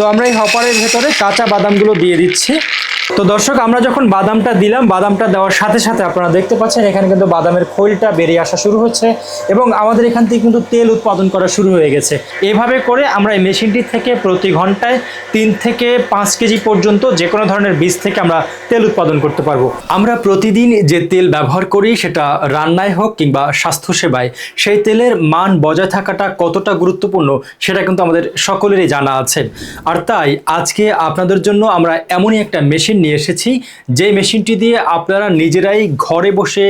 তো আমরা এই হপারের ভেতরে কাঁচা বাদামগুলো দিয়ে দিচ্ছি। তো দর্শক, আমরা যখন বাদামটা দিলাম, বাদামটা দেওয়ার সাথে সাথে আপনারা দেখতে পাচ্ছেন, এখানে কিন্তু বাদামের খোলটা বেরিয়ে আসা শুরু হচ্ছে এবং আমাদের এখান থেকে কিন্তু তেল উৎপাদন করা শুরু হয়ে গেছে। এভাবে করে আমরা এই মেশিনটি থেকে প্রতি ঘন্টায় তিন থেকে পাঁচ কেজি পর্যন্ত যে কোনো ধরনের বীজ থেকে আমরা তেল উৎপাদন করতে পারব। আমরা প্রতিদিন যে তেল ব্যবহার করি, সেটা রান্নায় হোক কিংবা স্বাস্থ্যসেবায়, সেই তেলের মান বজায় থাকাটা কতটা গুরুত্বপূর্ণ, সেটা কিন্তু আমাদের সকলেরই জানা আছে। আর তাই, আজকে আপনাদের জন্য আমরা এমনই একটা মেশিন নিয়ে এসেছি। যে মেশিনটি দিয়ে আপনারা নিজেরাই ঘরে বসে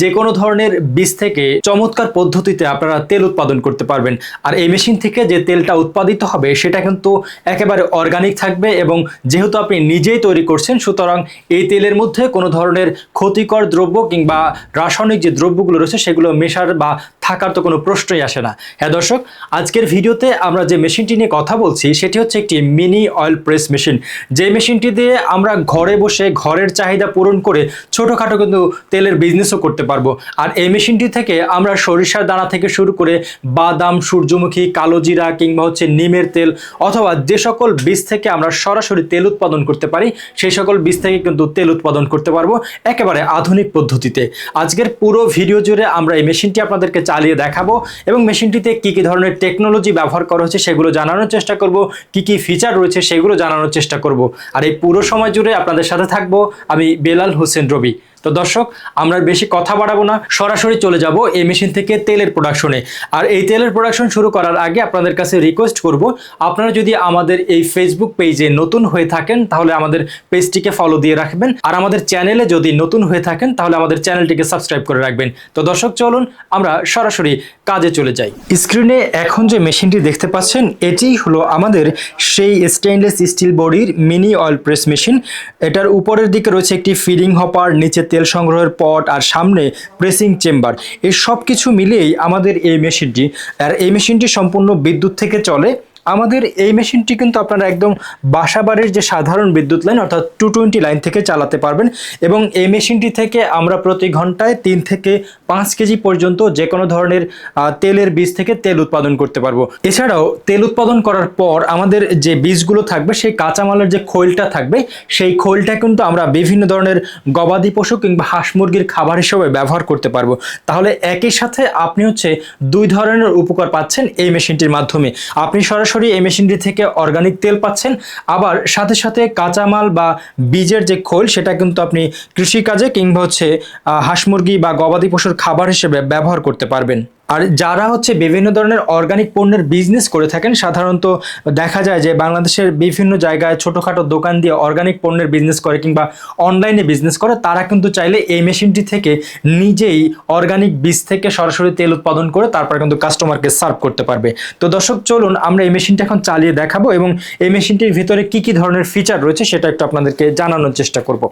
যে কোনো ধরনের বীজ থেকে চমৎকার পদ্ধতিতে আপনারা তেল উৎপাদন করতে পারবেন। আর এই মেশিন থেকে যে তেলটা উৎপাদিত হবে, সেটা কিন্তু একেবারে অর্গানিক থাকবে এবং যেহেতু আপনি নিজেই তৈরি করছেন, সুতরাং এই তেলের মধ্যে কোনো ধরনের ক্ষতিকর দ্রব্য কিংবা রাসায়নিক যে দ্রব্যগুলো রয়েছে, সেগুলো মেশার বা থাকার তো কোনো প্রশ্নই আসে না। হ্যাঁ দর্শক, আজকের ভিডিওতে আমরা যে মেশিনটি নিয়ে কথা বলছি, সেটি হচ্ছে একটি মিনি অয়েল প্রেস মেশিন। যে মেশিনটি দিয়ে আমরা ঘরে বসে ঘরের চাহিদা পূরণ করে ছোটোখাটো কিন্তু তেলের বিজনেসও করতে পারব। আর এই মেশিনটি থেকে আমরা সরিষার দানা থেকে শুরু করে বাদাম, সূর্যমুখী, কালো জিরা কিংবা হচ্ছে নিমের তেল অথবা যে সকল বীজ থেকে আমরা সরাসরি তেল উৎপাদন করতে পারি, সেই সকল বীজ থেকে কিন্তু তেল উৎপাদন করতে পারব একেবারে আধুনিক পদ্ধতিতে। আজকের পুরো ভিডিও জুড়ে আমরা এই মেশিনটি আপনাদেরকে চালিয়ে দেখাবো এবং মেশিনটিতে কি কি ধরনের টেকনোলজি ব্যবহার করা হচ্ছে সেগুলো জানানোর চেষ্টা করব, কি কি ফিচার রয়েছে সেগুলো জানানোর চেষ্টা করব। আর এই পুরো সময় জুড়ে আপনাদের সাথে থাকব আমি বেলাল হোসেন রবি। তো দর্শক, আমরা বেশি কথা বাড়াবো না, সরাসরি চলে যাব এই মেশিন থেকে তেলের প্রোডাকশনে আর এই তেলের প্রোডাকশন শুরু করার আগে আপনাদের কাছে রিকোয়েস্ট করব, আপনারা যদি আমাদের এই ফেসবুক পেজে নতুন হয়ে থাকেন, তাহলে আমাদের পেজটিকে ফলো দিয়ে রাখবেন। আর আমাদের চ্যানেলে যদি নতুন হয়ে থাকেন, তাহলে আমাদের চ্যানেলটিকে সাবস্ক্রাইব করে রাখবেন। তো দর্শক, চলুন আমরা সরাসরি কাজে চলে যাই। স্ক্রিনে এখন যে মেশিনটি দেখতে পাচ্ছেন এটি হলো আমাদের সেই স্টেইনলেস স্টিল বডির মিনি অয়েল প্রেস মেশিন এটার উপরের দিকে রয়েছে একটি ফিডিং হপার নিচে তেল সংগ্রহের পট আর সামনে প্রেসিং চেম্বার। এই সব কিছু মিলিয়েই আমাদের এই মেশিনটি, আর এই মেশিনটি সম্পূর্ণ বিদ্যুৎ থেকে চলে। আমাদের এই মেশিনটি কিন্তু আপনারা একদম বাসাবাড়ির যে সাধারণ বিদ্যুৎ লাইন, অর্থাৎ টু টোয়েন্টি লাইন থেকে চালাতে পারবেন এবং এই মেশিনটি থেকে আমরা প্রতি ঘন্টায় তিন থেকে পাঁচ কেজি পর্যন্ত যে কোনো ধরনের তেলের বীজ থেকে তেল উৎপাদন করতে পারব। এছাড়াও তেল উৎপাদন করার পর আমাদের যে বীজগুলো থাকবে, সেই কাঁচামালের যে খোলটা থাকবে, সেই খোলটা কিন্তু আমরা বিভিন্ন ধরনের গবাদি পশু কিংবা হাঁস মুরগির খাবার হিসেবে ব্যবহার করতে পারব। তাহলে একই সাথে আপনি হচ্ছে দুই ধরনের উপকার পাচ্ছেন এই মেশিনটির মাধ্যমে। আপনি সরাসরি এই মেশিনটি থেকে অর্গানিক তেল পাচ্ছেন। আবার সাথে সাথে কাঁচামাল বা বীজের যে খোল, সেটা কিন্তু আপনি কৃষিকাজে কিংবা হচ্ছে হাঁস মুরগি বা গবাদি পশুর খাবার হিসেবে ব্যবহার করতে পারবেন। আর যারা হচ্ছে বিভিন্ন ধরনের অর্গানিক পণ্যের বিজনেস করে থাকেন, সাধারণত দেখা যায় যে বাংলাদেশের বিভিন্ন জায়গায় ছোটোখাটো দোকান দিয়ে অর্গানিক পণ্যের বিজনেস করে কিংবা অনলাইনে বিজনেস করে, তারা কিন্তু চাইলে এই মেশিনটি থেকে নিজেই অর্গানিক বীজ থেকে সরাসরি তেল উৎপাদন করে তারপর কিন্তু কাস্টমারকে সার্ভ করতে পারবে। তো দর্শক, চলুন আমরা এই মেশিনটা এখন চালিয়ে দেখাবো এবং এই মেশিনটির ভিতরে কি কি ধরনের ফিচার রয়েছে সেটা একটু আপনাদেরকে জানানোর চেষ্টা করব।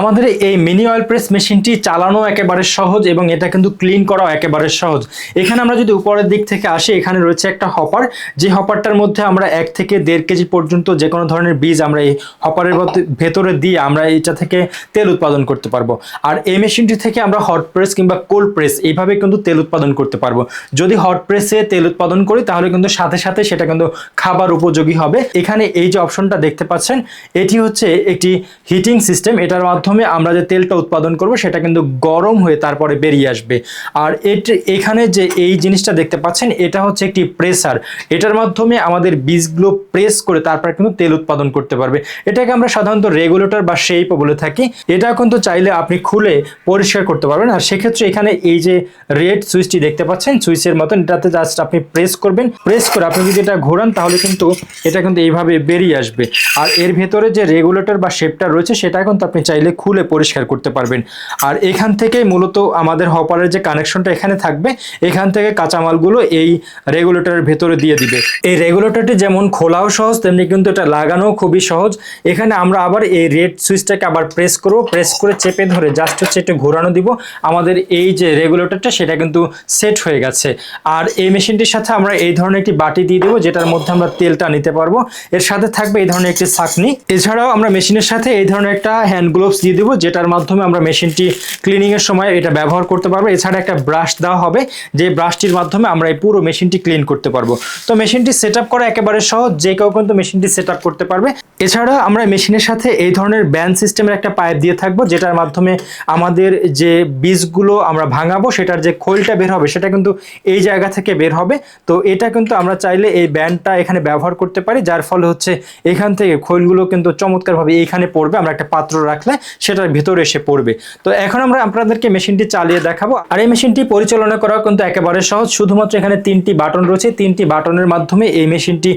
আমাদের এই মিনি অয়েল প্রেস মেশিনটি চালানো একেবারে সহজ এবং এটা কিন্তু ক্লিন করাও একেবারে সহজ। এখানে আমরা যদি উপরের দিক থেকে আসি, এখানে রয়েছে একটা হপার যে হপারটার মধ্যে আমরা এক থেকে দেড় কেজি পর্যন্ত যে কোনো ধরনের বীজ আমরা এই হপারের ভেতরে দিয়ে আমরা এটা থেকে তেল উৎপাদন করতে পারব। আর এই মেশিনটি থেকে আমরা হট প্রেস কিংবা কোল্ড প্রেস এইভাবে কিন্তু তেল উৎপাদন করতে পারব। যদি হট প্রেসে তেল উৎপাদন করি, তাহলে কিন্তু সাথে সাথে সেটা কিন্তু খাবার উপযোগী হবে। এখানে এই যে অপশনটা দেখতে পাচ্ছেন, এটি হচ্ছে একটি হিটিং সিস্টেম এটার মাধ্যমে আমরা যে তেলটা উৎপাদন করব, সেটা কিন্তু গরম হয়ে তারপরে বেরিয়ে আসবে। আর এটি এখানে যে এই জিনিসটা দেখতে পাচ্ছেন, এটা হচ্ছে একটি প্রেসার এটার মাধ্যমে আমাদের বীজগুলো প্রেস করে তারপর কিন্তু তেল উৎপাদন করতে পারবে। এটাকে আমরা সাধারণত রেগুলেটর বা শেপ বলে থাকি। এটা কিন্তু চাইলে আপনি খুলে পরিষ্কার করতে পারবেন। আর সেক্ষেত্রে এখানে এই যে রেড সুইচটি দেখতে পাচ্ছেন সুইচের মতন, এটাতে জাস্ট আপনি প্রেস করবেন। প্রেস করে আপনি যদি এটা ঘোরান, তাহলে কিন্তু এটা কিন্তু এইভাবে বেরিয়ে আসবে। আর এর ভেতরে যে রেগুলেটর বা শেপটা রয়েছে, সেটা কিন্তু আপনি চাইলে খুলে পরিষ্কার করতে পারবেন। আর এখান থেকে মূলত আমাদের হপারের যে কানেকশনটা এখানে থাকবে এখান থেকে কাঁচামালগুলো এই রেগুলেটরের ভেতরে দিয়ে দিবে। এই রেগুলেটরটি যেমন খোলাও সহজ, তেমনি কিন্তু এটা লাগানোও খুবই সহজ। এখানে আমরা আবার এই রেড সুইচটাকে আবার প্রেস করব প্রেস করে চেপে ধরে জাস্ট হচ্ছে একটু ঘোরানো দিব। আমাদের এই যে রেগুলেটরটা সেটা কিন্তু সেট হয়ে গেছে। আর এই মেশিনটির সাথে আমরা এই ধরনের একটি বাটি দিয়ে দেবো, যেটার মধ্যে আমরা তেলটা নিতে পারব। এর সাথে থাকবে এই ধরনের একটি ছাকনি এছাড়াও আমরা মেশিনের সাথে এই ধরনের একটা হ্যান্ড গ্লোভস দিয়ে দেবো, যেটার মাধ্যমে আমরা মেশিনটি ক্লিনিং এর সময় এটা ব্যবহার করতে পারব। এছাড়া একটা ব্রাশ দেওয়া হবে, যে যে ব্রাশটির মাধ্যমে আমরা এই পুরো মেশিনটি ক্লিন করতে পারব। তো মেশিনটি সেট করা একেবারে সহজ, যে কেউ কিন্তু মেশিনটি সেট করতে পারবে। এছাড়া আমরা মেশিনের সাথে এই ধরনের ব্যান সিস্টেমের একটা পাইপ দিয়ে থাকব, যেটার মাধ্যমে আমাদের যে বীজগুলো আমরা ভাঙাবো, সেটার যে খোলটা বের হবে, সেটা কিন্তু এই জায়গা থেকে বের হবে। তো এটা কিন্তু আমরা চাইলে এই ব্যান্ডটা এখানে ব্যবহার করতে পারি, যার ফলে হচ্ছে এখান থেকে খোলগুলো কিন্তু চমৎকারভাবে এইখানে পড়বে, আমরা একটা পাত্র রাখলে সেটার ভিতরে এসে পড়বে। তো এখন আমরা আপনাদেরকে মেশিনটি চালিয়ে দেখাবো। আর এই মেশিনটি পরিচালনা করা কিন্তু একেবারে সহজ। শুধুমাত্র এখানে তিনটি বাটন রয়েছে। তিনটি বাটনের মাধ্যমে এই মেশিনটি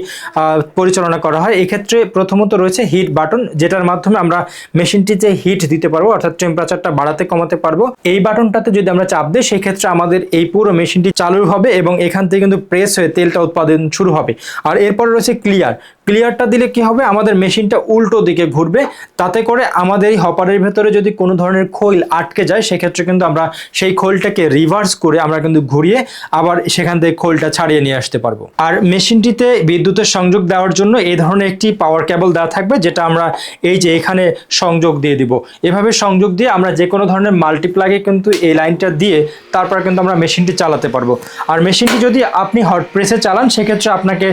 পরিচালনা করা হয়। এক্ষেত্রে প্রথমত রয়েছে হিট বাটন, যেটার মাধ্যমে আমরা মেশিনটিতে হিট দিতে পারব, অর্থাৎ টেম্পারেচারটা বাড়াতে কমাতে পারব। এই বাটনটাতে যদি আমরা চাপ দিই, সেক্ষেত্রে আমাদের এই পুরো মেশিনটি চালু হবে এবং এখান থেকে কিন্তু প্রেস হয়ে তেলটা উৎপাদন শুরু হবে। আর এরপর রয়েছে ক্লিয়ার ক্লিয়ারটা দিলে কি হবে? আমাদের মেশিনটা উল্টো দিকে ঘুরবে। তাতে করে আমাদের এই হপারের ভেতরে যদি কোনো ধরনের খোল আটকে যায়, সেক্ষেত্রে কিন্তু আমরা সেই খোলটাকে রিভার্স করে আমরা কিন্তু ঘুরিয়ে আবার সেখান থেকে খোলটা ছাড়িয়ে নিয়ে আসতে পারব। আর মেশিনটিতে বিদ্যুতের সংযোগ দেওয়ার জন্য এই ধরনের একটি পাওয়ার কেবল দেওয়া থাকবে, যেটা আমরা এই যে এখানে সংযোগ দিয়ে দিব। এভাবে সংযোগ দিয়ে আমরা যে কোনো ধরনের মাল্টিপ্লাগে কিন্তু এই লাইনটা দিয়ে তারপর কিন্তু আমরা মেশিনটি চালাতে পারব। আর মেশিনটি যদি আপনি হট প্রেসে চালান, সেক্ষেত্রে আপনাকে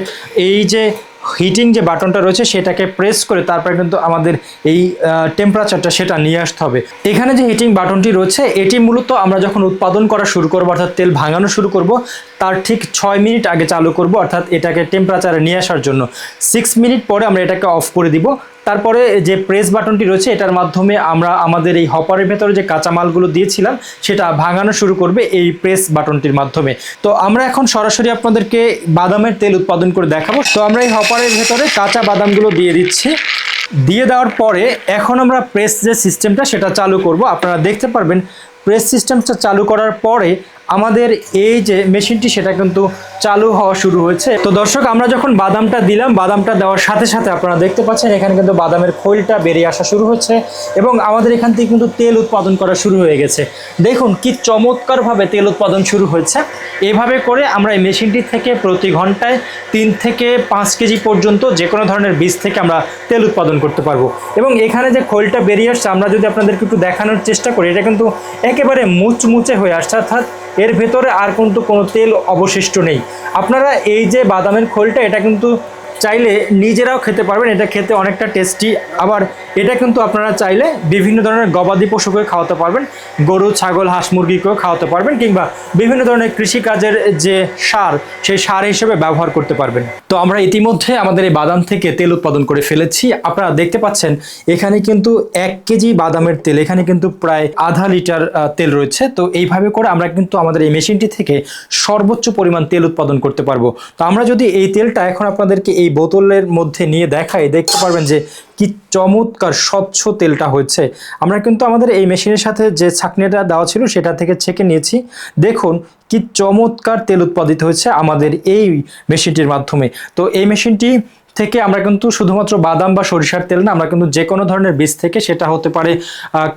এই যে হিটিং যে বাটনটা রয়েছে সেটাকে প্রেস করে তারপরে কিন্তু আমাদের এই টেম্পারেচারটা সেটা নিয়ে আসতে হবে। এখানে যে হিটিং বাটনটি রয়েছে, এটি মূলত আমরা যখন উৎপাদন করা শুরু করব, অর্থাৎ তেল ভাঙানো শুরু করব, তার ঠিক ছয় মিনিট আগে চালু করব, অর্থাৎ এটাকে টেম্পারেচারে নিয়ে আসার জন্য। সিক্স মিনিট পরে আমরা এটাকে অফ করে দিব। তারপরে যে প্রেস বাটনটি রয়েছে, এটার মাধ্যমে আমরা আমাদের এই হপারের ভেতরে যে কাঁচামালগুলো দিয়েছিলাম, সেটা ভাঙানো শুরু করবে এই প্রেস বাটনটির মাধ্যমে। তো আমরা এখন সরাসরি আপনাদেরকে বাদামের তেল উৎপাদন করে দেখাবো। তো আমরা এই হপারের ভেতরে কাঁচা বাদামগুলো দিয়ে দিচ্ছি। দিয়ে দেওয়ার পরে এখন আমরা প্রেস যে সিস্টেমটা সেটা চালু করব। আপনারা দেখতে পারবেন প্রেস সিস্টেমটা চালু করার পরে আমাদের এই যে মেশিনটি সেটা কিন্তু চালু হওয়া শুরু হয়েছে। তো দর্শক, আমরা যখন বাদামটা দিলাম, বাদামটা দেওয়ার সাথে সাথে আপনারা দেখতে পাচ্ছেন এখানে কিন্তু বাদামের খোলটা বেরিয়ে আসা শুরু হচ্ছে এবং আমাদের এখান থেকে কিন্তু তেল উৎপাদন করা শুরু হয়ে গেছে। দেখুন কি চমৎকারভাবে তেল উৎপাদন শুরু হয়েছে। এভাবে করে আমরা এই মেশিনটি থেকে প্রতি ঘন্টায় তিন থেকে পাঁচ কেজি পর্যন্ত যে কোনো ধরনের বীজ থেকে আমরা তেল উৎপাদন করতে পারব। এবং এখানে যে খোলটা বেরিয়ে আসছে, আমরা যদি আপনাদেরকে একটু দেখানোর চেষ্টা করি, এটা কিন্তু একেবারে মুচমুচে হয়ে আসছে, অর্থাৎ এর ভেতরে আর কিন্তু কোনো তেল অবশিষ্ট নেই। আপনারা এই যে বাদামের খোলটা, এটা কিন্তু চাইলে নিজেরাও খেতে পারবেন। এটা খেতে অনেকটা টেস্টি আবার এটা কিন্তু আপনারা চাইলে বিভিন্ন ধরনের গবাদি পশুকে খাওয়াতে পারবেন। গরু, ছাগল, হাঁস মুরগিকেও খাওয়াতে পারবেন কিংবা বিভিন্ন ধরনের কৃষিকাজের যে সার, সেই সার হিসেবে ব্যবহার করতে পারবেন। তো আমরা ইতিমধ্যে আমাদের এই বাদাম থেকে তেল উৎপাদন করে ফেলেছি। আপনারা দেখতে পাচ্ছেন, এখানে কিন্তু এক কেজি বাদামের তেল, এখানে কিন্তু প্রায় আধা লিটার তেল রয়েছে। তো এইভাবে করে আমরা কিন্তু আমাদের এই মেশিনটি থেকে সর্বোচ্চ পরিমাণ তেল উৎপাদন করতে পারব। তো আমরা যদি এই তেলটা এখন আপনাদেরকে এই বোতলের মধ্যে নিয়ে দেখাই দেখতে পারবেন যে কি চমৎকার স্বচ্ছ তেলটা হয়েছে। আমরা কিন্তু আমাদের এই মেশিনের সাথে যে ছাকনিটা দেওয়া ছিল সেটা থেকে ছেঁকে নিয়েছি। দেখুন কি চমৎকার তেল উৎপাদিত হয়েছে আমাদের এই মেশিনটির মাধ্যমে। তো এই মেশিনটি থেকে আমরা কিন্তু শুধুমাত্র বাদাম বা সরিষার তেল না, আমরা কিন্তু যে কোনো ধরনের বীজ থেকে সেটা হতে পারে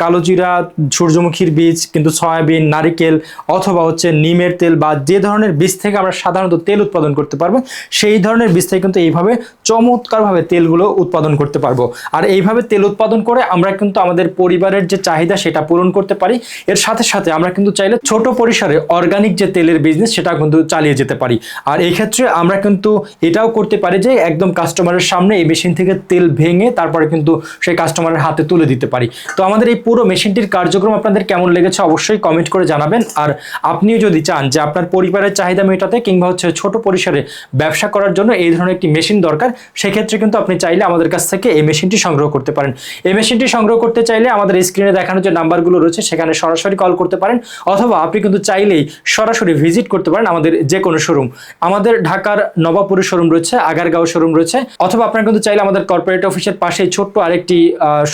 কালোজিরা সূর্যমুখীর বীজ, কিন্তু সয়াবিন, নারিকেল অথবা হচ্ছে নিমের তেল বা যে ধরনের বীজ থেকে আমরা সাধারণত তেল উৎপাদন করতে পারব, সেই ধরনের বীজ থেকে কিন্তু এইভাবে চমৎকারভাবে তেলগুলো উৎপাদন করতে পারব। আর এইভাবে তেল উৎপাদন করে আমরা কিন্তু আমাদের পরিবারের যে চাহিদা সেটা পূরণ করতে পারি। এর সাথে সাথে আমরা কিন্তু চাইলে ছোট পরিসরে অর্গানিক যে তেলের বিজনেস সেটা কিন্তু চালিয়ে যেতে পারি। আর এই ক্ষেত্রে আমরা কিন্তু এটাও করতে পারি যে একদম কাস্টমারের সামনে এই মেশিন থেকে তেল ভেঙে তারপরে কিন্তু সেই কাস্টমারের হাতে তুলে দিতে পারি। তো আমাদের এই পুরো মেশিনটির কার্যক্রম আপনাদের কেমন লেগেছে অবশ্যই কমেন্ট করে জানাবেন। আর আপনিও যদি চান যে আপনার পরিবারের চাহিদা মেটাতে কিংবা হচ্ছে ছোট পরিসরে ব্যবসা করার জন্য এই ধরনের একটি মেশিন দরকার, সেক্ষেত্রে কিন্তু আপনি চাইলে আমাদের কাছ থেকে এই মেশিনটি সংগ্রহ করতে পারেন। এই মেশিনটি সংগ্রহ করতে চাইলে আমাদের স্ক্রিনে দেখানো যে নাম্বারগুলো রয়েছে, সেখানে সরাসরি কল করতে পারেন, অথবা আপনি কিন্তু চাইলেই সরাসরি ভিজিট করতে পারেন আমাদের যে কোনো শোরুম আমাদের ঢাকার নবাবপুরের শোরুম রয়েছে, আগারগাঁও শোরুম রয়েছে অথবা আপনারা কিন্তু চাইলে আমাদের কর্পোরেট অফিসের পাশে ছোট্ট আরেকটি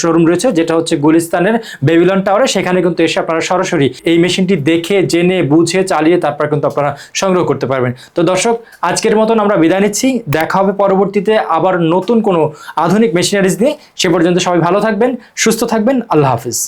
শোরুম রয়েছে, যেটা হচ্ছে গুলিস্তানের বেবিলন টাওয়ারে সেখানে কিন্তু এসে আপনারা সরাসরি এই মেশিনটি দেখে, জেনে, বুঝে, চালিয়ে তারপর কিন্তু আপনারা সংগ্রহ করতে পারবেন। তো দর্শক, আজকের মতন আমরা বিদায় নিচ্ছি। দেখা হবে পরবর্তীতে আবার নতুন কোনো আধুনিক মেশিনারিজ নিয়ে। সে পর্যন্ত সবাই ভালো থাকবেন, সুস্থ থাকবেন। আল্লাহ হাফিজ।